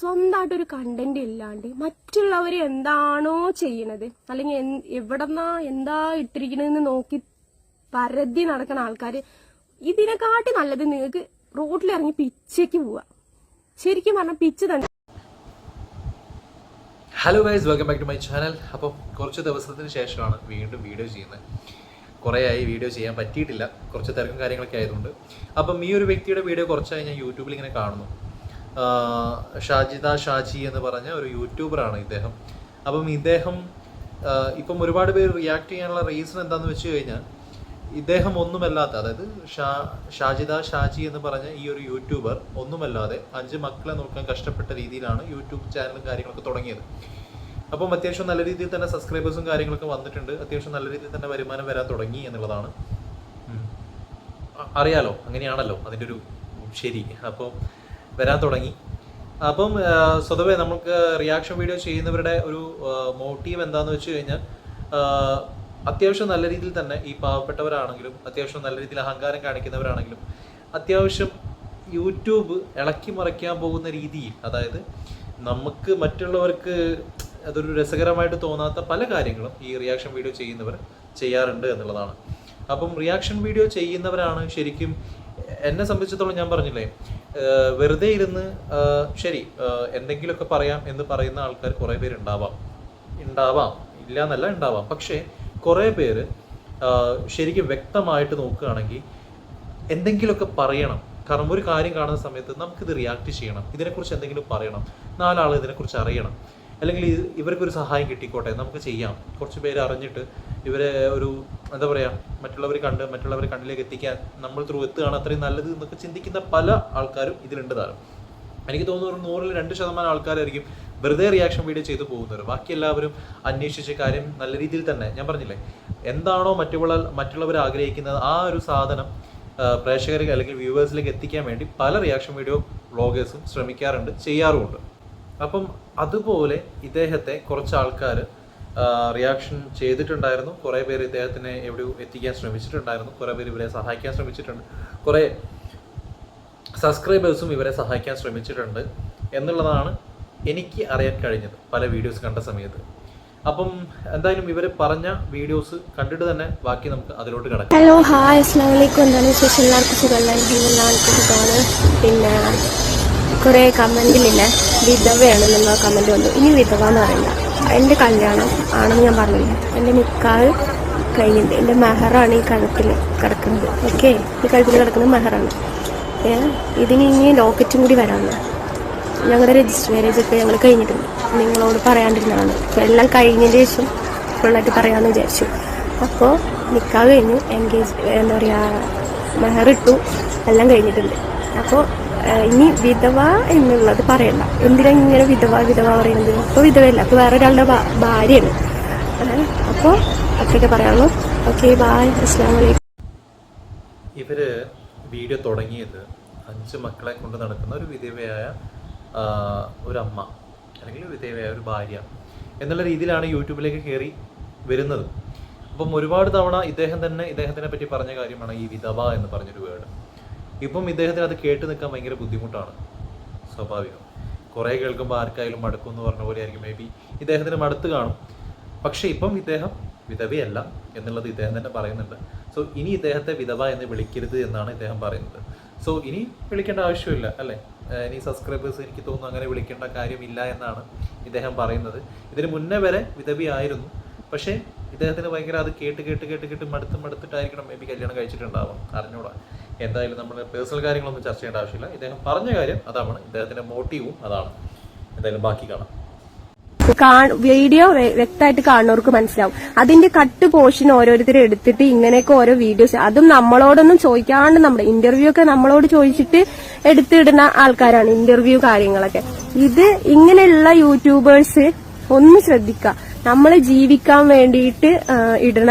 സ്വന്തമായിട്ട് ഒരു കണ്ടന്റ് ഇല്ലാണ്ട് മറ്റുള്ളവർ എന്താണോ ചെയ്യണത് അല്ലെങ്കിൽ എവിടെന്നാ എന്താ ഇട്ടിരിക്കണെന്ന് നോക്കി പരതി നടക്കുന്ന ആൾക്കാർ ഇതിനെക്കാട്ടി നല്ലത് നിങ്ങൾക്ക് റോഡിലിറങ്ങി പിച്ചയ്ക്ക് പോവാ ശരിക്കും പറഞ്ഞാൽ പിച്ച് തന്നെ. Hello guys welcome back to my channel അപ്പോൾ കുറച്ച് ദിവസത്തിന് ശേഷമാണ് വീണ്ടും വീഡിയോ ചെയ്യുന്നത്. കുറേ ആയി വീഡിയോ ചെയ്യാൻ പറ്റിയിട്ടില്ല. കുറച്ച് തിരക്കും കാര്യങ്ങളൊക്കെ ആയതുകൊണ്ട്. അപ്പം ഈ ഒരു വ്യക്തിയുടെ വീഡിയോ കുറച്ചായി ഞാൻ യൂട്യൂബിൽ ഇങ്ങനെ കാണുന്നു. ഷാജിദ ഷാജി എന്ന് പറഞ്ഞ ഒരു യൂട്യൂബറാണ് ഇദ്ദേഹം. അപ്പം ഇദ്ദേഹം ഇപ്പം ഒരുപാട് പേര് റിയാക്ട് ചെയ്യാനുള്ള റീസൺ എന്താണെന്ന് വെച്ച് കഴിഞ്ഞാൽ ഇദ്ദേഹം ഒന്നുമല്ലാത്ത അതായത് ഷാ ഷാജിദ ഷാജി എന്ന് പറഞ്ഞ ഈ ഒരു യൂട്യൂബർ ഒന്നുമല്ലാതെ അഞ്ച് മക്കളെ നോക്കാൻ കഷ്ടപ്പെട്ട രീതിയിലാണ് യൂട്യൂബ് ചാനലും കാര്യങ്ങളൊക്കെ തുടങ്ങിയത്. അപ്പം അത്യാവശ്യം നല്ല രീതിയിൽ തന്നെ സബ്സ്ക്രൈബേഴ്സും കാര്യങ്ങളൊക്കെ വന്നിട്ടുണ്ട്. അത്യാവശ്യം നല്ല രീതിയിൽ തന്നെ വരുമാനം വരാൻ തുടങ്ങി എന്നുള്ളതാണ്. അറിയാലോ അങ്ങനെയാണല്ലോ അതിന്റെ ഒരു ശരി. അപ്പോൾ വരാൻ തുടങ്ങി. അപ്പം സ്വതവേ നമുക്ക് റിയാക്ഷൻ വീഡിയോ ചെയ്യുന്നവരുടെ ഒരു മോട്ടീവ് എന്താണെന്ന് വെച്ച് കഴിഞ്ഞാൽ അത്യാവശ്യം നല്ല രീതിയിൽ തന്നെ ഈ പാവപ്പെട്ടവരാണെങ്കിലും അത്യാവശ്യം നല്ല രീതിയിൽ അഹങ്കാരം കാണിക്കുന്നവരാണെങ്കിലും അത്യാവശ്യം യൂട്യൂബ് ഇളക്കി മറിക്കാൻ പോകുന്ന രീതിയിൽ അതായത് നമുക്ക് മറ്റുള്ളവർക്ക് അതൊരു രസകരമായിട്ട് തോന്നാത്ത പല കാര്യങ്ങളും ഈ റിയാക്ഷൻ വീഡിയോ ചെയ്യുന്നവർ ചെയ്യാറുണ്ട് എന്നുള്ളതാണ്. അപ്പം റിയാക്ഷൻ വീഡിയോ ചെയ്യുന്നവരാണ് ശരിക്കും എന്നെ സംബന്ധിച്ചിടത്തോളം ഞാൻ പറഞ്ഞില്ലേ വെറുതെ ഇരുന്ന് ശരി എന്തെങ്കിലുമൊക്കെ പറയാം എന്ന് പറയുന്ന ആൾക്കാർ കുറേ പേര് ഉണ്ടാവാം. ഉണ്ടാവാം. ഇല്ല എന്നല്ല ഉണ്ടാവാം. പക്ഷേ കുറേ പേര് ശരിക്കും വ്യക്തമായിട്ട് നോക്കുകയാണെങ്കിൽ എന്തെങ്കിലുമൊക്കെ പറയണം. കാരണം ഒരു കാര്യം കാണുന്ന സമയത്ത് നമുക്കിത് റിയാക്ട് ചെയ്യണം. ഇതിനെക്കുറിച്ച് എന്തെങ്കിലും പറയണം. നാലാൾ ഇതിനെക്കുറിച്ച് അറിയണം. അല്ലെങ്കിൽ ഇവർക്കൊരു സഹായം കിട്ടിക്കോട്ടെ നമുക്ക് ചെയ്യാം. കുറച്ച് പേര് അറിഞ്ഞിട്ട് ഇവരെ ഒരു എന്താ പറയുക മറ്റുള്ളവർ കണ്ട് മറ്റുള്ളവരെ കണ്ണിലേക്ക് എത്തിക്കാൻ നമ്മൾ ത്രൂ എത്തുകയാണ് അത്രയും നല്ലത് എന്നൊക്കെ ചിന്തിക്കുന്ന പല ആൾക്കാരും ഇതിലുണ്ട് താരം. എനിക്ക് തോന്നുന്നു നൂറിൽ രണ്ട് ശതമാനം ആൾക്കാരായിരിക്കും വെറുതെ റിയാക്ഷൻ വീഡിയോ ചെയ്തു പോകുന്നവർ ബാക്കി എല്ലാവരും അന്വേഷിച്ച കാര്യം നല്ല രീതിയിൽ തന്നെ. ഞാൻ പറഞ്ഞില്ലേ എന്താണോ മറ്റുള്ള മറ്റുള്ളവർ ആഗ്രഹിക്കുന്നത് ആ ഒരു സാധനം പ്രേക്ഷകർക്ക് അല്ലെങ്കിൽ വ്യൂവേഴ്സിലേക്ക് എത്തിക്കാൻ വേണ്ടി പല റിയാക്ഷൻ വീഡിയോ വ്ളോഗേഴ്സും ശ്രമിക്കാറുണ്ട് ചെയ്യാറുമുണ്ട്. അപ്പം അതുപോലെ ഇദ്ദേഹത്തെ കുറച്ച് ആൾക്കാർ റിയാക്ഷൻ ചെയ്തിട്ടുണ്ടായിരുന്നു. കുറേ പേര് ഇദ്ദേഹത്തിനെ എവിടെയോ എത്തിക്കാൻ ശ്രമിച്ചിട്ടുണ്ടായിരുന്നു. കുറേ പേര് ഇവരെ സഹായിക്കാൻ ശ്രമിച്ചിട്ടുണ്ട്. കുറേ സബ്സ്ക്രൈബേഴ്സും ഇവരെ സഹായിക്കാൻ ശ്രമിച്ചിട്ടുണ്ട് എന്നുള്ളതാണ് എനിക്ക് അറിയാൻ കഴിഞ്ഞത് പല വീഡിയോസ് കണ്ട സമയത്ത്. അപ്പം എന്തായാലും ഇവരെ പറഞ്ഞ വീഡിയോസ് കണ്ടിട്ട് തന്നെ ബാക്കി നമുക്ക് അതിലോട്ട് കിടക്കാം. ഹലോ ഹായ് അസ്ലാം വലൈക്കും എന്താണ് വിശേഷം? എല്ലാവർക്കും സുഖമല്ല? എല്ലാവർക്കും സുഖമാണ്. പിന്നെ കുറേ കമന്റിലില്ലേ വിധവയാണെന്നുള്ള കമന്റ് വന്നു. ഇനി വിധവ എന്ന് പറയണ്ട എന്റെ കല്യാണം ആണെന്ന് ഞാൻ പറഞ്ഞില്ല. എന്റെ നിക്കാഹ് കഴിഞ്ഞിട്ട് എന്റെ മെഹറാണ് ഈ കഴുത്തിൽ കിടക്കുന്നത്. ഓക്കെ? ഈ കഴുത്തിൽ കിടക്കുന്നത് മെഹറാണ്. ഇതിന് ഇനി ലോക്കറ്റും കൂടി വരാമെന്ന് ഞങ്ങളുടെ രജിസ്റ്റർ മാരേജ് ഒക്കെ ഞങ്ങൾ കഴിഞ്ഞിട്ടുണ്ട്. നിങ്ങളോട് പറയാണ്ടിരുന്നതാണ്. എല്ലാം കഴിഞ്ഞതിന് ശേഷം ഫുള്ളായിട്ട് പറയാമെന്ന് വിചാരിച്ചു. അപ്പോൾ നിൽക്കാൻ കഴിഞ്ഞു എൻഗേജ് എന്താ പറയുക മെഹർ ഇട്ടു. എല്ലാം കഴിഞ്ഞിട്ടുണ്ട്. അപ്പോൾ ഇനി വിധവ എന്നുള്ളത് പറയണ്ട. എന്തിനാ ഇങ്ങനെ വിധവ വിധവ പറയുന്നത്? അപ്പോൾ വിധവയല്ല അപ്പോൾ വേറെ ഒരാളുടെ ഭാര്യയാണ്. അപ്പോൾ അത്രയൊക്കെ പറയാനുള്ളൂ. ഓക്കെ ബായ് അസ്സാം വലൈക്കും ഇവർ വീഡിയോ തുടങ്ങിയത് അഞ്ച് മക്കളെ കൊണ്ട് നടക്കുന്ന ഒരു വിധവയായ ഒരു അമ്മ അല്ലെങ്കിൽ വിധവയായ ഒരു ഭാര്യ എന്നുള്ള രീതിയിലാണ് യൂട്യൂബിലേക്ക് കയറി വരുന്നത്. അപ്പം ഒരുപാട് തവണ ഇദ്ദേഹം തന്നെ ഇദ്ദേഹത്തിനെ പറ്റി പറഞ്ഞ കാര്യമാണ് ഈ വിധവ എന്ന് പറഞ്ഞൊരു വേർഡ് ഇപ്പം ഇദ്ദേഹത്തിന് അത് കേട്ട് നിൽക്കാൻ ഭയങ്കര ബുദ്ധിമുട്ടാണ്. സ്വാഭാവികം. കുറേ കേൾക്കുമ്പോൾ ആർക്കായാലും മടുക്കും എന്ന് പറഞ്ഞ പോലെ ആയിരിക്കും മേ ബി ഇദ്ദേഹത്തിന് മടുത്ത് കാണും. പക്ഷേ ഇപ്പം ഇദ്ദേഹം വിധവയല്ല എന്നുള്ളത് ഇദ്ദേഹം തന്നെ പറയുന്നുണ്ട്. സോ ഇനി ഇദ്ദേഹത്തെ വിധവ എന്ന് വിളിക്കരുത് എന്നാണ് ഇദ്ദേഹം പറയുന്നത്. സോ ഇനി വിളിക്കേണ്ട ആവശ്യമില്ല അല്ലേ? ഇനി സബ്സ്ക്രൈബേഴ്സ് എനിക്ക് തോന്നുന്നു അങ്ങനെ വിളിക്കേണ്ട കാര്യമില്ല എന്നാണ് ഇദ്ദേഹം പറയുന്നത്. ഇതിന് മുന്നേ വരെ വിധവയായിരുന്നു. പക്ഷേ ഇദ്ദേഹത്തിന് ഭയങ്കര അത് കേട്ട് കേട്ട് കേട്ട് കേട്ട് മടുത്ത് മടുത്തിട്ടായിരിക്കണം മേ ബി കല്യാണം കഴിച്ചിട്ടുണ്ടാവാം അറിഞ്ഞൂടാ. എന്തായാലും നമ്മൾ പേഴ്സണൽ കാര്യങ്ങളൊന്നും ചർച്ച ചെയ്യേണ്ട ആവശ്യമില്ല. ഇദ്ദേഹം പറഞ്ഞ കാര്യം അതാണ്. ഇദ്ദേഹത്തിന്റെ മോട്ടീവും അതാണ്. എന്തായാലും ബാക്കി കാണാം. വീഡിയോ വ്യക്തമായിട്ട് കാണുന്നവർക്ക് മനസ്സിലാവും. അതിന്റെ കട്ട് പോർഷൻ ഓരോരുത്തർ എടുത്തിട്ട് ഇങ്ങനെയൊക്കെ ഓരോ വീഡിയോസ് അതും നമ്മളോടൊന്നും ചോദിക്കാണ്ട് നമ്മുടെ ഇന്റർവ്യൂ ഒക്കെ നമ്മളോട് ചോദിച്ചിട്ട് എടുത്തിടുന്ന ആൾക്കാരാണ് ഇന്റർവ്യൂ കാര്യങ്ങളൊക്കെ. ഇത് ഇങ്ങനെയുള്ള യൂട്യൂബേഴ്സ് ഒന്ന് ശ്രദ്ധിക്കുക നമ്മൾ ജീവിക്കാൻ വേണ്ടിയിട്ട് ഇടണ.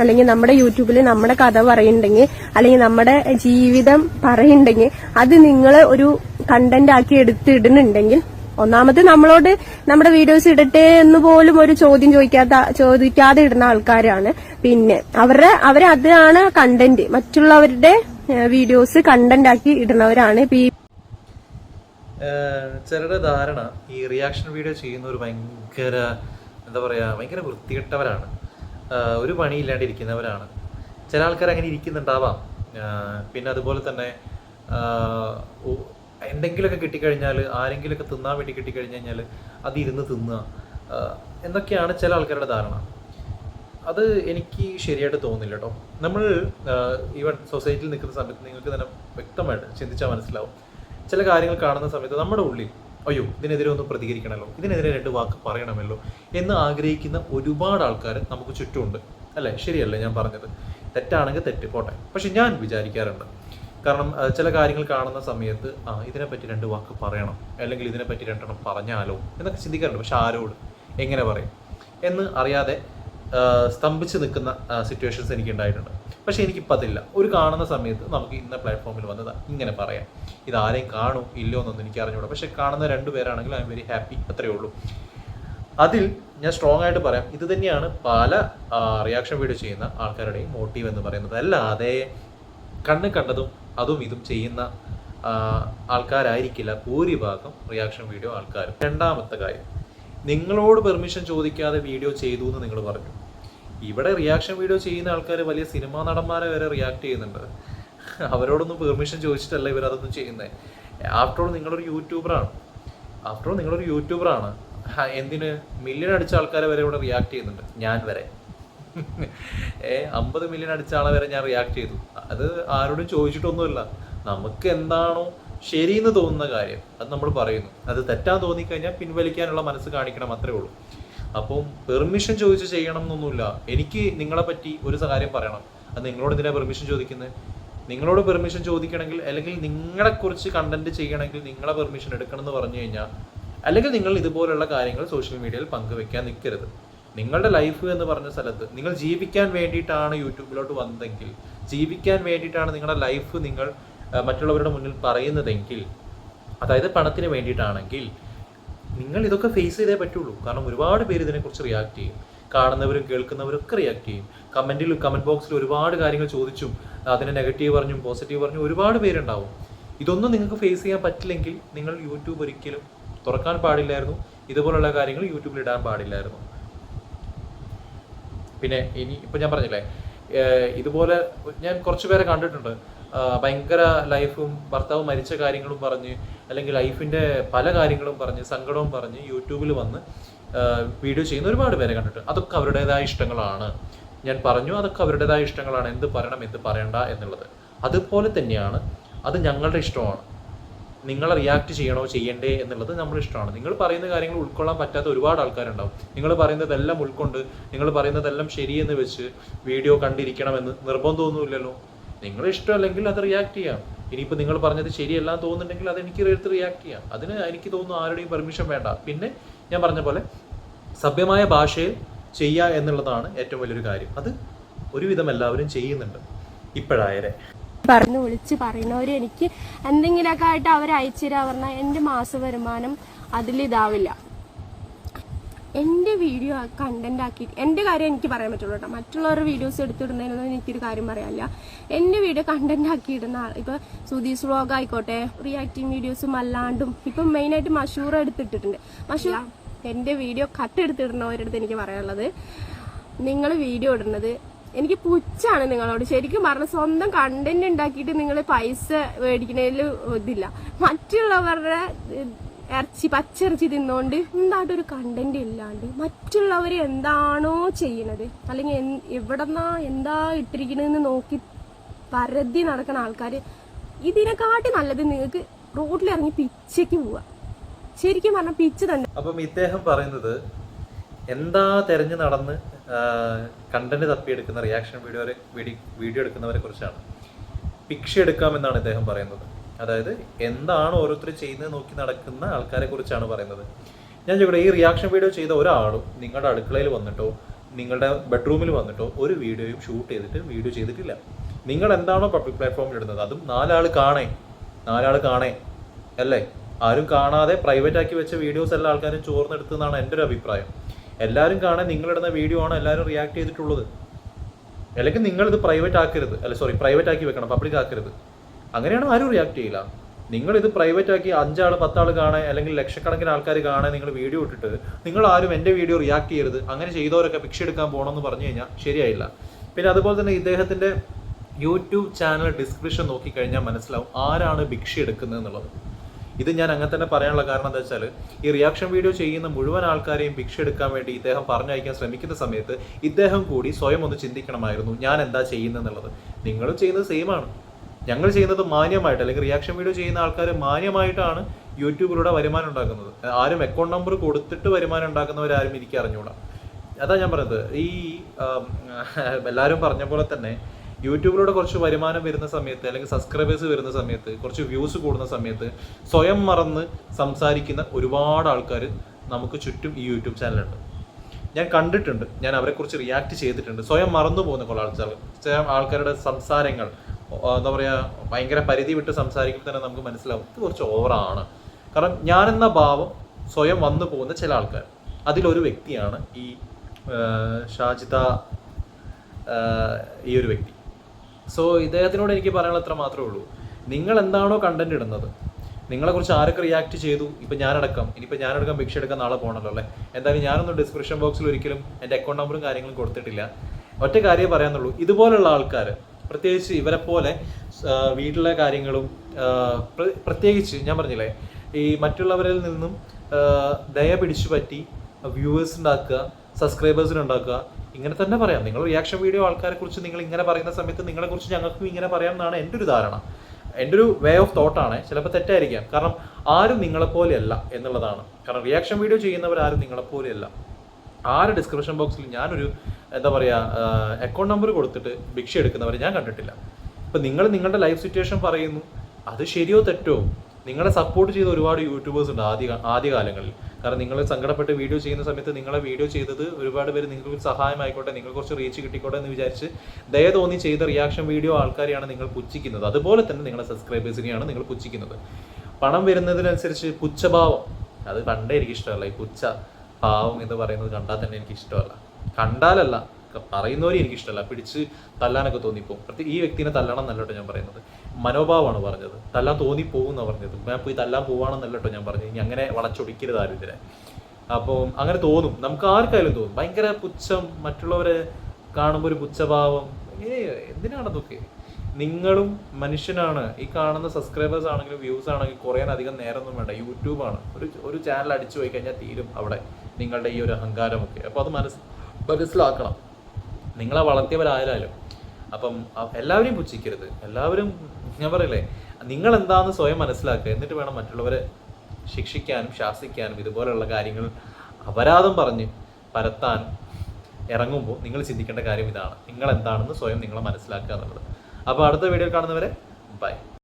അല്ലെങ്കിൽ നമ്മുടെ യൂട്യൂബിൽ നമ്മുടെ കഥ പറയുന്നുണ്ടെങ്കിൽ അല്ലെങ്കിൽ നമ്മുടെ ജീവിതം പറയുന്നുണ്ടെങ്കിൽ അത് നിങ്ങൾ ഒരു കണ്ടന്റ് ആക്കി എടുത്തിടുന്നുണ്ടെങ്കിൽ ഒന്നാമത് നമ്മളോട് നമ്മുടെ വീഡിയോസ് ഇടട്ടെ എന്ന് പോലും ഒരു ചോദ്യം ചോദിക്കാത്ത ചോദിക്കാതെ ഇടുന്ന ആൾക്കാരാണ്. പിന്നെ അവരുടെ അവരെ അതാണ് കണ്ടന്റ് മറ്റുള്ളവരുടെ വീഡിയോസ് കണ്ടന്റ് ആക്കി ഇടുന്നവരാണ്. ഇപ്പൊ ഈ ധാരണ ഈ റിയാക്ഷൻ വീഡിയോ ചെയ്യുന്ന ഒരു ഭയങ്കര എന്താ പറയുക ഭയങ്കര വൃത്തികെട്ടവരാണ്. ഒരു ഒരു പണിയില്ലാണ്ടിരിക്കുന്നവരാണ്. ചില ആൾക്കാർ അങ്ങനെ ഇരിക്കുന്നുണ്ടാവാം. പിന്നെ അതുപോലെ തന്നെ എന്തെങ്കിലുമൊക്കെ കിട്ടിക്കഴിഞ്ഞാൽ ആരെങ്കിലുമൊക്കെ തിന്നാൻ വേണ്ടി കിട്ടിക്കഴിഞ്ഞ് കഴിഞ്ഞാൽ അത് ഇരുന്ന് തിന്നുക എന്നൊക്കെയാണ് ചില ആൾക്കാരുടെ ധാരണ. അത് എനിക്ക് ശരിയായിട്ട് തോന്നുന്നില്ല കേട്ടോ. നമ്മൾ ഈവൻ സൊസൈറ്റിയിൽ നിൽക്കുന്ന സമയത്ത് നിങ്ങൾക്ക് തന്നെ വ്യക്തമായിട്ട് ചിന്തിച്ചാൽ മനസ്സിലാവും. ചില കാര്യങ്ങൾ കാണുന്ന സമയത്ത് നമ്മുടെ ഉള്ളിൽ അയ്യോ ഇതിനെതിരെ ഒന്ന് പ്രതികരിക്കണമല്ലോ. ഇതിനെതിരെ രണ്ട് വാക്ക് പറയണമല്ലോ എന്ന് ആഗ്രഹിക്കുന്ന ഒരുപാട് ആൾക്കാർ നമുക്ക് ചുറ്റുമുണ്ട്. അല്ലേ? ശരിയല്ലേ ഞാൻ പറഞ്ഞത്? തെറ്റാണെങ്കിൽ തെറ്റ്. പോട്ടെ. പക്ഷെ ഞാൻ വിചാരിക്കാറുണ്ട്. കാരണം ചില കാര്യങ്ങൾ കാണുന്ന സമയത്ത് ആ ഇതിനെപ്പറ്റി രണ്ട് വാക്ക് പറയണം. അല്ലെങ്കിൽ ഇതിനെപ്പറ്റി രണ്ടെണ്ണം പറഞ്ഞാലോ എന്നൊക്കെ ചിന്തിക്കാറുണ്ട്. പക്ഷെ ആരോട്? എങ്ങനെ പറയും? എന്ന് അറിയാതെ സ്തംഭിച്ച് നിൽക്കുന്ന സിറ്റുവേഷൻസ് എനിക്ക് ഉണ്ടായിട്ടുണ്ട്. പക്ഷേ എനിക്കിപ്പോൾ അതില്ല ഒരു കാണുന്ന സമയത്ത് നമുക്ക് ഇന്ന പ്ലാറ്റ്ഫോമിൽ വന്നത് ഇങ്ങനെ പറയാം. ഇത് ആരെയും കാണും ഇല്ലയോ എന്നൊന്നും എനിക്ക് അറിഞ്ഞൂടാ പക്ഷേ കാണുന്ന രണ്ട് പേരാണെങ്കിൽ ഐ എം വെരി ഹാപ്പി അത്രയേ ഉള്ളൂ. അതിൽ ഞാൻ സ്ട്രോങ് ആയിട്ട് പറയാം. ഇത് തന്നെയാണ് പല റിയാക്ഷൻ വീഡിയോ ചെയ്യുന്ന ആൾക്കാരുടെയും മോട്ടീവ് എന്ന് പറയുന്നത്. അല്ലാതെ കണ്ണ് കണ്ടതും അതും ഇതും ചെയ്യുന്ന ആൾക്കാരായിരിക്കില്ല ഭൂരിഭാഗം റിയാക്ഷൻ വീഡിയോ ആൾക്കാർ രണ്ടാമത്തെ കാര്യം നിങ്ങളോട് പെർമിഷൻ ചോദിക്കാതെ വീഡിയോ ചെയ്തു എന്ന് നിങ്ങൾ പറഞ്ഞു. ഇവിടെ റിയാക്ഷൻ വീഡിയോ ചെയ്യുന്ന ആൾക്കാർ വലിയ സിനിമാ നടന്മാരെ വരെ റിയാക്ട് ചെയ്യുന്നുണ്ട്. അവരോടൊന്നും പെർമിഷൻ ചോദിച്ചിട്ടല്ല ഇവർ അതൊന്നും ചെയ്യുന്നത് ആഫ്റ്റർ ഓൾ നിങ്ങളൊരു യൂട്യൂബറാണ് ആഫ്റ്റർ ഓൾ നിങ്ങളൊരു യൂട്യൂബറാണ് എന്തിന്? മില്യൺ അടിച്ച ആൾക്കാരെ വരെ ഇവിടെ റിയാക്ട് ചെയ്യുന്നുണ്ട്. ഞാൻ വരെ. ഏ അമ്പത് മില്യൺ അടിച്ച ആളെ വരെ ഞാൻ റിയാക്ട് ചെയ്തു. അത് ആരോടും ചോദിച്ചിട്ടൊന്നുമില്ല. നമുക്ക് എന്താണോ ശരിയെന്ന് തോന്നുന്ന കാര്യം. അത് നമ്മൾ പറയുന്നു. അത് തെറ്റാൻ തോന്നിക്കഴിഞ്ഞാൽ പിൻവലിക്കാനുള്ള മനസ്സ് കാണിക്കണം അത്രേ ഉള്ളൂ. അപ്പം പെർമിഷൻ ചോദിച്ച് ചെയ്യണം എന്നൊന്നുമില്ല എനിക്ക് നിങ്ങളെ പറ്റി ഒരു കാര്യം പറയണം. അത് നിങ്ങളോട് ഇതിനെ പെർമിഷൻ ചോദിക്കുന്നത് നിങ്ങളോട് പെർമിഷൻ ചോദിക്കണമെങ്കിൽ അല്ലെങ്കിൽ നിങ്ങളെ കുറിച്ച് കണ്ടന്റ് ചെയ്യണമെങ്കിൽ നിങ്ങളെ പെർമിഷൻ എടുക്കണം എന്ന് പറഞ്ഞു കഴിഞ്ഞാൽ അല്ലെങ്കിൽ നിങ്ങൾ ഇതുപോലുള്ള കാര്യങ്ങൾ സോഷ്യൽ മീഡിയയിൽ പങ്കുവെക്കാൻ നിൽക്കരുത് നിങ്ങളുടെ ലൈഫ് എന്ന് പറഞ്ഞ സ്ഥലത്ത് നിങ്ങൾ ജീവിക്കാൻ വേണ്ടിയിട്ടാണ് യൂട്യൂബിലോട്ട് വന്നതെങ്കിൽ ജീവിക്കാൻ വേണ്ടിയിട്ടാണ് നിങ്ങളുടെ ലൈഫ് നിങ്ങൾ മറ്റുള്ളവരുടെ മുന്നിൽ പറയുന്നതെങ്കിൽ അതായത് പണത്തിന് വേണ്ടിയിട്ടാണെങ്കിൽ നിങ്ങൾ ഇതൊക്കെ ഫേസ് ചെയ്തേ പറ്റുള്ളൂ. കാരണം ഒരുപാട് പേര് ഇതിനെക്കുറിച്ച് റിയാക്ട് ചെയ്യും. കാണുന്നവരും കേൾക്കുന്നവരും ഒക്കെ റിയാക്ട് ചെയ്യും. കമന്റിൽ കമന്റ് ബോക്സിൽ ഒരുപാട് കാര്യങ്ങൾ ചോദിച്ചും അതിനെ നെഗറ്റീവ് പറഞ്ഞും പോസിറ്റീവ് പറഞ്ഞും ഒരുപാട് പേരുണ്ടാവും. ഇതൊന്നും നിങ്ങൾക്ക് ഫേസ് ചെയ്യാൻ പറ്റില്ലെങ്കിൽ നിങ്ങൾ യൂട്യൂബ് ഒരിക്കലും തുറക്കാൻ പാടില്ലായിരുന്നു. ഇതുപോലുള്ള കാര്യങ്ങൾ യൂട്യൂബിൽ ഇടാൻ പാടില്ലായിരുന്നു. പിന്നെ ഇനി ഇപ്പം ഞാൻ പറഞ്ഞില്ലേ ഇതുപോലെ ഞാൻ കുറച്ച് പേരെ കണ്ടിട്ടുണ്ട്. ഭയങ്കര ലൈഫും ഭർത്താവ് മരിച്ച കാര്യങ്ങളും പറഞ്ഞ് അല്ലെങ്കിൽ ലൈഫിന്റെ പല കാര്യങ്ങളും പറഞ്ഞ് സങ്കടവും പറഞ്ഞ് യൂട്യൂബിൽ വന്ന് വീഡിയോ ചെയ്യുന്ന ഒരുപാട് പേരെ കണ്ടിട്ട് അതൊക്കെ അവരുടേതായ ഇഷ്ടങ്ങളാണ്. ഞാൻ പറഞ്ഞു അതൊക്കെ അവരുടേതായ ഇഷ്ടങ്ങളാണ്. എന്ത് പറയണം എന്ത് പറയണ്ട എന്നുള്ളത്. അതുപോലെ തന്നെയാണ് അത് ഞങ്ങളുടെ ഇഷ്ടമാണ്. നിങ്ങൾ റിയാക്ട് ചെയ്യണോ ചെയ്യണ്ടേ എന്നുള്ളത് നമ്മുടെ ഇഷ്ടമാണ്. നിങ്ങൾ പറയുന്ന കാര്യങ്ങൾ ഉൾക്കൊള്ളാൻ പറ്റാത്ത ഒരുപാട് ആൾക്കാരുണ്ടാവും. നിങ്ങൾ പറയുന്നതെല്ലാം ഉൾക്കൊണ്ട് നിങ്ങൾ പറയുന്നതെല്ലാം ശരിയെന്ന് വെച്ച് വീഡിയോ കണ്ടിരിക്കണമെന്ന് നിർബന്ധമൊന്നുമില്ലല്ലോ. നിങ്ങളുടെ ഇഷ്ടമല്ലെങ്കിൽ അത് റിയാക്ട് ചെയ്യാം. ഇനിയിപ്പോൾ നിങ്ങൾ പറഞ്ഞത് ശരിയല്ല എന്ന് തോന്നുന്നുണ്ടെങ്കിൽ അത് എനിക്ക് എടുത്ത് റിയാക്ട് ചെയ്യാം. അതിന് എനിക്ക് തോന്നുന്നു ആരുടെയും പെർമിഷൻ വേണ്ട. പിന്നെ ഞാൻ പറഞ്ഞ പോലെ സഭ്യമായ ഭാഷയിൽ ചെയ്യുക എന്നുള്ളതാണ് ഏറ്റവും വലിയൊരു കാര്യം. അത് ഒരുവിധം എല്ലാവരും ചെയ്യുന്നുണ്ട്. ഇപ്പോഴായരെ. പറഞ്ഞു വിളിച്ച് പറയുന്നവര് എനിക്ക് എന്തെങ്കിലുമൊക്കെ ആയിട്ട് അവർ അയച്ചു തരാ പറഞ്ഞാൽ എന്റെ മാസ വരുമാനം അതിലിതാവില്ല. എന്റെ വീഡിയോ കണ്ടന്റ് ആക്കി എന്റെ കാര്യം എനിക്ക് പറയാൻ പറ്റുള്ളൂ കേട്ടോ. മറ്റുള്ളവരുടെ വീഡിയോസ് എടുത്തിടുന്നതിനൊന്നും എനിക്കൊരു കാര്യം പറയാനില്ല. എന്റെ വീഡിയോ കണ്ടന്റ് ആക്കി ഇടുന്ന ആൾ ഇപ്പോൾ സുധീസ് വ്ളോഗ് ആയിക്കോട്ടെ റിയാക്ടിങ് വീഡിയോസും അല്ലാണ്ടും ഇപ്പം മെയിനായിട്ട് മഷൂർ എടുത്തിട്ടിട്ടുണ്ട്. മഷൂർ എന്റെ വീഡിയോ കട്ട് എടുത്തിടുന്നവരുടെ അടുത്ത് എനിക്ക് പറയാനുള്ളത് നിങ്ങൾ വീഡിയോ ഇടുന്നത് എനിക്ക് പുച്ഛാണ് നിങ്ങളോട്. ശരിക്കും പറഞ്ഞ സ്വന്തം കണ്ടന്റ് ഉണ്ടാക്കിയിട്ട് നിങ്ങൾ പൈസ മേടിക്കുന്നതിൽ ഇതില്ല. മറ്റുള്ളവരുടെ ഇറച്ചി പച്ചിറച്ചി തിന്നുകൊണ്ട് എന്താണ്ട് ഒരു കണ്ടന്റ് ഇല്ലാണ്ട് മറ്റുള്ളവർ എന്താണോ ചെയ്യണത്? അല്ലെങ്കിൽ എവിടെന്നാ എന്താ ഇട്ടിരിക്കണതെന്ന് നോക്കി പരതി നടക്കുന്ന ആൾക്കാർ ഇതിനെക്കാട്ടി നല്ലത് നിങ്ങൾക്ക് റോഡിലിറങ്ങി പിച്ചയ്ക്ക് പോവുക ശരിക്കും പറഞ്ഞാൽ പിച്ച് തന്നെ. അപ്പം ഇദ്ദേഹം പറയുന്നത് എന്താ തെരഞ്ഞു നടന്ന് കണ്ടന്റ് തപ്പിയെടുക്കുന്ന റിയാക്ഷൻ വീഡിയോ വീഡിയോ എടുക്കുന്നവരെ കുറിച്ചാണ്. പിക്ഷ എടുക്കാമെന്നാണ് ഇദ്ദേഹം പറയുന്നത്. അതായത് എന്താണ് ഓരോരുത്തർ ചെയ്യുന്നത് നോക്കി നടക്കുന്ന ആൾക്കാരെ കുറിച്ചാണ് പറയുന്നത്. ഞാൻ ചോദിക്കട്ടെ ഈ റിയാക്ഷൻ വീഡിയോ ചെയ്ത ഒരാളും നിങ്ങളുടെ അടുക്കളയിൽ വന്നിട്ടോ നിങ്ങളുടെ ബെഡ്റൂമിൽ വന്നിട്ടോ ഒരു വീഡിയോയും ഷൂട്ട് ചെയ്തിട്ട് വീഡിയോ ചെയ്തിട്ടില്ല. നിങ്ങൾ എന്താണോ പബ്ലിക് പ്ലാറ്റ്ഫോമിൽ ഇടുന്നത്? അതും നാലാൾ കാണേ നാലാൾ കാണേ അല്ലേ? ആരും കാണാതെ പ്രൈവറ്റ് ആക്കി വെച്ച വീഡിയോസ് എല്ലാ ആൾക്കാരും ചോർന്നെടുത്തെന്നാണ് എന്റെ ഒരു അഭിപ്രായം. എല്ലാവരും കാണാൻ നിങ്ങളിടുന്ന വീഡിയോ ആണ് എല്ലാവരും റിയാക്ട് ചെയ്തിട്ടുള്ളത്? അല്ലെങ്കിൽ നിങ്ങളിത് പ്രൈവറ്റ് ആക്കരുത്. അല്ല സോറി പ്രൈവറ്റ് ആക്കി വെക്കണം പബ്ലിക് ആക്കരുത്. അങ്ങനെയാണ് ആരും റിയാക്ട് ചെയ്യില്ല. നിങ്ങൾ ഇത് പ്രൈവറ്റ് ആക്കി അഞ്ചാൾ പത്താൾ കാണാൻ അല്ലെങ്കിൽ ലക്ഷക്കണക്കിന് ആൾക്കാർ കാണാൻ നിങ്ങൾ വീഡിയോ ഇട്ടിട്ട് നിങ്ങൾ ആരും എന്റെ വീഡിയോ റിയാക്ട് ചെയ്യരുത്. അങ്ങനെ ചെയ്തവരൊക്കെ ഭിക്ഷ എടുക്കാൻ പോകണമെന്ന് പറഞ്ഞു കഴിഞ്ഞാൽ ശരിയായില്ല. പിന്നെ അതുപോലെ തന്നെ ഇദ്ദേഹത്തിന്റെ യൂട്യൂബ് ചാനൽ ഡിസ്ക്രിപ്ഷൻ നോക്കിക്കഴിഞ്ഞാൽ മനസ്സിലാവും ആരാണ് ഭിക്ഷ എടുക്കുന്നത് എന്നുള്ളത്. ഇത് ഞാൻ അങ്ങനെ തന്നെ പറയാനുള്ള കാരണം എന്താ വെച്ചാൽ ഈ റിയാക്ഷൻ വീഡിയോ ചെയ്യുന്ന മുഴുവൻ ആൾക്കാരെയും ഭിക്ഷ എടുക്കാൻ വേണ്ടി ഇദ്ദേഹം പറഞ്ഞയക്കാൻ ശ്രമിക്കുന്ന സമയത്ത് ഇദ്ദേഹം കൂടി സ്വയം ഒന്ന് ചിന്തിക്കണമായിരുന്നു ഞാൻ എന്താ ചെയ്യുന്നതെന്നുള്ളത്. നിങ്ങളും ചെയ്യുന്നത് സെയിം ആണ്. ഞങ്ങൾ ചെയ്യുന്നത് മാന്യമായിട്ട് അല്ലെങ്കിൽ റിയാക്ഷൻ വീഡിയോ ചെയ്യുന്ന ആൾക്കാർ മാന്യമായിട്ടാണ് യൂട്യൂബിലൂടെ വരുമാനം ഉണ്ടാക്കുന്നത്. ആരും അക്കൗണ്ട് നമ്പർ കൊടുത്തിട്ട് വരുമാനം ഉണ്ടാക്കുന്നവരാരും എനിക്ക് അറിഞ്ഞുകൂടാ അതാ ഞാൻ പറയുന്നത് ഈ എല്ലാവരും പറഞ്ഞ പോലെ തന്നെ യൂട്യൂബിലൂടെ കുറച്ച് വരുമാനം വരുന്ന സമയത്ത് അല്ലെങ്കിൽ സബ്സ്ക്രൈബേഴ്സ് വരുന്ന സമയത്ത് കുറച്ച് വ്യൂസ് കൂടുന്ന സമയത്ത് സ്വയം മറന്ന് സംസാരിക്കുന്ന ഒരുപാട് ആൾക്കാർ നമുക്ക് ചുറ്റും ഈ യൂട്യൂബ് ചാനലുണ്ട്. ഞാൻ കണ്ടിട്ടുണ്ട്. ഞാൻ അവരെക്കുറിച്ച് റിയാക്ട് ചെയ്തിട്ടുണ്ട്. സ്വയം മറന്നു പോകുന്ന കുറേ ആൾക്കാർ ആൾക്കാരുടെ സംസാരങ്ങൾ എന്താ പറയുക ഭയങ്കര പരിധി വിട്ട് സംസാരിക്കുമ്പോൾ തന്നെ നമുക്ക് മനസ്സിലാവും ഇത് കുറച്ച് ഓവറാണ് കാരണം ഞാനെന്ന ഭാവം സ്വയം വന്നു പോകുന്ന ചില ആൾക്കാർ. അതിലൊരു വ്യക്തിയാണ് ഈ ഷാജിത ഈ ഒരു വ്യക്തി. സോ ഇദ്ദേഹത്തിനോട് എനിക്ക് പറയാനുള്ള അത്ര മാത്രമേ ഉള്ളൂ. നിങ്ങൾ എന്താണോ കണ്ടന്റ് ഇടുന്നത് നിങ്ങളെ നിങ്ങളെക്കുറിച്ച് ആരൊക്കെ റിയാക്ട് ചെയ്തു ഇപ്പം ഞാനടക്കം ഇനിയിപ്പോൾ ഞാനടക്കം ഭിക്ഷ എടുക്കാൻ നാളെ പോകണല്ലോ അല്ലേ? എന്തായാലും ഞാനൊന്നും ഡിസ്ക്രിപ്ഷൻ ബോക്സിൽ ഒരിക്കലും എന്റെ അക്കൗണ്ട് നമ്പറും കാര്യങ്ങളും കൊടുത്തിട്ടില്ല. ഒറ്റ കാര്യം പറയാന്നുള്ളൂ ഇതുപോലുള്ള ആൾക്കാർ പ്രത്യേകിച്ച് ഇവരെ പോലെ വീട്ടിലെ കാര്യങ്ങളും പ്രത്യേകിച്ച് ഞാൻ പറഞ്ഞില്ലേ ഈ മറ്റുള്ളവരിൽ നിന്നും ദയ പിടിച്ചു പറ്റി വ്യൂവേഴ്സ് ഉണ്ടാക്കുക സബ്സ്ക്രൈബേഴ്സിന് ഉണ്ടാക്കുക ഇങ്ങനെ തന്നെ പറയാം. നിങ്ങൾ റിയാക്ഷൻ വീഡിയോ ആൾക്കാരെ കുറിച്ച് നിങ്ങൾ ഇങ്ങനെ പറയുന്ന സമയത്ത് നിങ്ങളെ കുറിച്ച് ഞങ്ങൾക്കും ഇങ്ങനെ പറയാം എന്നാണ് എന്റെ ഒരു ധാരണ. എന്റെ ഒരു വേ ഓഫ് തോട്ടാണ് ചിലപ്പോൾ തെറ്റായിരിക്കാം. കാരണം ആരും നിങ്ങളെപ്പോലെയല്ല എന്നുള്ളതാണ്. കാരണം റിയാക്ഷൻ വീഡിയോ ചെയ്യുന്നവർ ആരും നിങ്ങളെപ്പോലെയല്ല. ആര് ഡിസ്ക്രിപ്ഷൻ ബോക്സിൽ ഞാനൊരു എന്താ പറയുക അക്കൗണ്ട് നമ്പർ കൊടുത്തിട്ട് ഭിക്ഷ എടുക്കുന്നവരെ ഞാൻ കണ്ടിട്ടില്ല. ഇപ്പം നിങ്ങൾ നിങ്ങളുടെ ലൈഫ് സിറ്റുവേഷൻ പറയുന്നു അത് ശരിയോ തെറ്റോ? നിങ്ങളെ സപ്പോർട്ട് ചെയ്ത ഒരുപാട് യൂട്യൂബേഴ്സ് ഉണ്ട് ആദ്യ ആദ്യകാലങ്ങളിൽ. കാരണം നിങ്ങൾ സങ്കടപ്പെട്ട് വീഡിയോ ചെയ്യുന്ന സമയത്ത് നിങ്ങളെ വീഡിയോ ചെയ്തത് ഒരുപാട് പേര് നിങ്ങൾക്ക് ഒരു സഹായമായിക്കോട്ടെ നിങ്ങൾ കുറച്ച് റീച്ച് കിട്ടിക്കോട്ടെ എന്ന് വിചാരിച്ച് ദയ തോന്നി ചെയ്ത റിയാക്ഷൻ വീഡിയോ ആൾക്കാരെയാണ് നിങ്ങൾ പുച്ഛിക്കുന്നത്. അതുപോലെ തന്നെ നിങ്ങളെ സബ്സ്ക്രൈബേഴ്സിനെയാണ് നിങ്ങൾ പുച്ഛിക്കുന്നത്. പണം വരുന്നതിനനുസരിച്ച് പുച്ഛഭാവം. അത് കണ്ടേ എനിക്ക് ഇഷ്ടമല്ല ഈ പുച്ഛ. പാവം എന്ന് പറയുന്നത് കണ്ടാൽ തന്നെ എനിക്ക് ഇഷ്ടമല്ല കണ്ടാലല്ല പറയുന്നവരെ എനിക്ക് ഇഷ്ടമല്ല പിടിച്ച് തല്ലാനൊക്കെ തോന്നിപ്പോകും. പ്രത്യേക ഈ വ്യക്തിനെ തല്ലണം എന്നല്ലോ ഞാൻ പറയുന്നത്. മനോഭാവമാണ് പറഞ്ഞത്. തല്ലാൻ തോന്നിപ്പോകും എന്നാണ് പറഞ്ഞത്. ഞാൻ പോയി തല്ലാൻ പോവാണെന്നല്ലോ ഞാൻ പറഞ്ഞത്. ഇനി അങ്ങനെ വളച്ചൊടിക്കരുത് ആരും ഇതിനെ. അപ്പോൾ അങ്ങനെ തോന്നും. നമുക്ക് ആർക്കായാലും തോന്നും. ഭയങ്കര പുച്ഛം മറ്റുള്ളവരെ കാണുമ്പോൾ ഒരു പുച്ഛഭാവം. ഏ എന്തിനാണ് അതൊക്കെ നിങ്ങളും മനുഷ്യനാണ്. ഈ കാണുന്ന സബ്സ്ക്രൈബേഴ്സ് ആണെങ്കിലും വ്യൂസ് ആണെങ്കിലും കുറേ അധികം നേരമൊന്നും വേണ്ട. യൂട്യൂബാണ്. ഒരു ഒരു ചാനൽ അടിച്ചു പോയി കഴിഞ്ഞാൽ തീരും അവിടെ. നിങ്ങളുടെ ഈ ഒരു അഹങ്കാരമൊക്കെ. അപ്പോൾ അത് മനസ്സ് മനസ്സിലാക്കണം. നിങ്ങളെ വളർത്തിയവരായാലും അപ്പം എല്ലാവരെയും പുച്ഛിക്കരുത്. എല്ലാവരും ഞാൻ പറയില്ലേ നിങ്ങൾ എന്താണെന്ന് സ്വയം മനസ്സിലാക്കുക. എന്നിട്ട് വേണം മറ്റുള്ളവരെ ശിക്ഷിക്കാനും ശാസിക്കാനും ഇതുപോലെയുള്ള കാര്യങ്ങൾ അപരാധം പറഞ്ഞ് പരത്താൻ ഇറങ്ങുമ്പോൾ നിങ്ങൾ ചിന്തിക്കേണ്ട കാര്യം ഇതാണ്. നിങ്ങൾ എന്താണെന്ന് സ്വയം നിങ്ങളെ മനസ്സിലാക്കുക എന്നുള്ളത്. അപ്പോൾ അടുത്ത വീഡിയോ കാണുന്നവരെ ബൈ.